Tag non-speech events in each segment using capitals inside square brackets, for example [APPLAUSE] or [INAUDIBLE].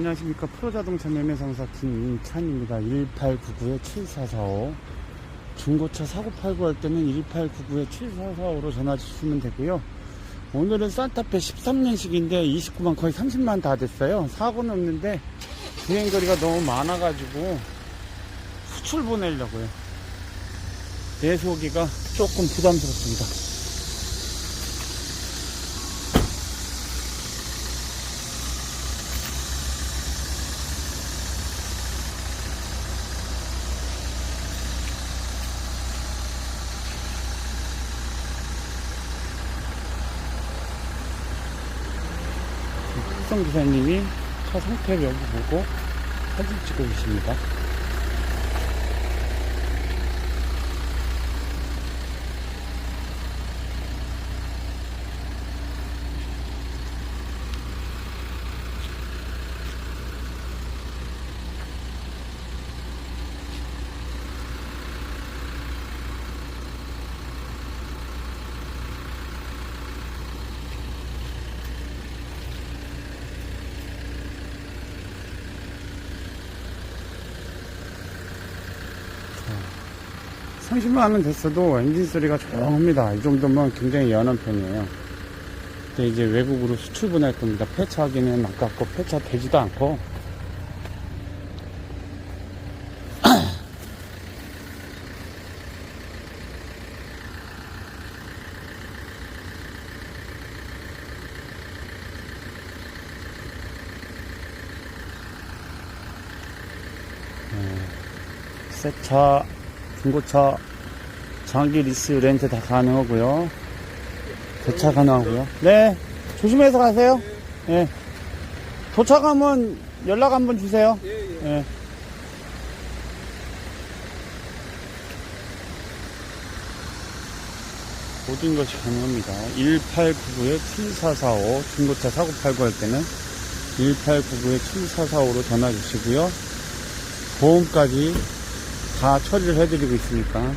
안녕하십니까. 프로자동차 매매 상사 김인찬입니다. 1899-7445 중고차 사고 팔고 할 때는 1899-7445로 전화 주시면 되고요. 오늘은 산타페 13년식인데 29만 거의 30만 다 됐어요. 사고는 없는데 주행거리가 너무 많아가지고 수출 보내려고요. 내소기가 조금 부담스럽습니다 특성 기사님이 차 상태를 여기 보고 사진 찍고 계십니다. 30만원 됐어도 엔진 소리가 조용합니다. 이 정도면 굉장히 연한 편이에요. 근데 이제 외국으로 수출 보낼 겁니다. 폐차하기는 아깝고 폐차 되지도 않고. [CLEARS THROAT] 새차, 중고차, 장기 리스 렌트 다 가능하고요. 대차 가능하고요. 네, 조심해서 가세요. 예. 도착하면 연락 한번 주세요. 예. 모든 것이 가능합니다. 1899-7445 중고차 사고 팔고 할 때는 1899-7445로 전화 주시고요. 보험까지 다 처리를 해드리고 있으니까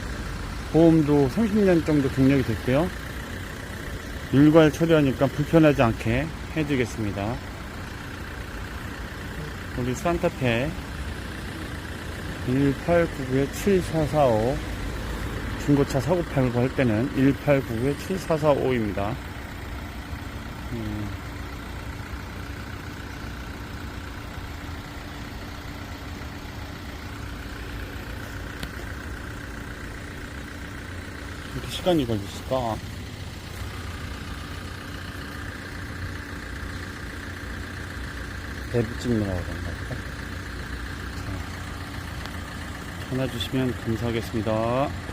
보험도 30년 정도 경력이 됐고요. 일괄 처리하니까 불편하지 않게 해드리겠습니다. 우리 산타페 1899-7445 중고차 사고 팔고 할 때는 1899-7445입니다. 음. 이렇게 시간이 걸렸을까? 대부 찍느라고 그런가 보다. 자, 전화 주시면 감사하겠습니다.